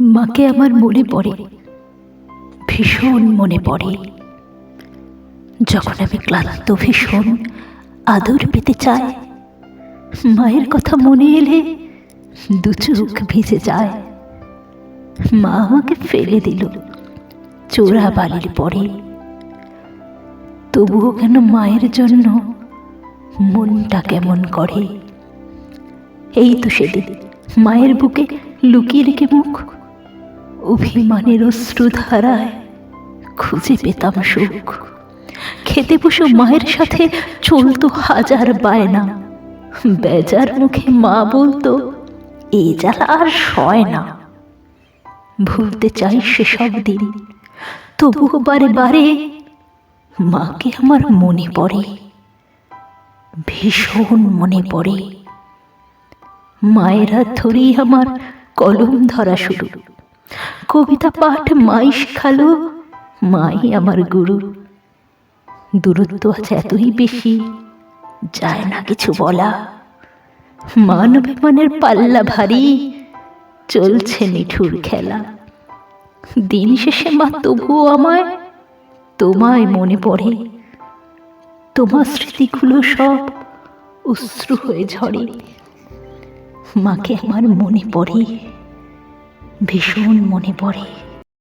মাকে আমার মনে পড়ে, ভীষণ মনে পড়ে। যখন আমি ক্লান্ত, ভীষণ আদর পেতে চাই, মায়ের কথা মনে এলে দু চোখ ভিজে যায়। মা আমাকে ফেলে দিল চোরা বালির পরে। তবুও কেন মায়ের জন্য মনটা কেমন করে? এই তো সেদিন মায়ের বুকে লুকিয়ে রেখে মুখ অভিমানের অশ্রুধারায় খুঁজে পেতাম সুখ। খেতে বসে মায়ের সাথে চলতো হাজার বায়না। বেজার মুখে মা বলতো এ জ্বালা আর সয় না। ভুলতে চাই সেসব দিন। তবুও বারে বারে মাকে আমার মনে পড়ে। ভীষণ মনে পড়ে। মায়ের ধরেই আমার কলম ধরা শুরু। কবিতা পাঠ মাই শেখালো মাই আমার গুরু। দূরত্ব আছে এতই বেশি, যায় না কিছু বলা। মানবিমানের পাল্লা ভারী, চলছে নিঠুর খেলা। দিন শেষে মা তবুও আমায়, তোমায় মনে পড়ে। তোমার স্মৃতিগুলো সব অশ্রু হয়ে ঝরে। মাকে আমার মনে পড়ে। ভীষণ মনে পড়ে।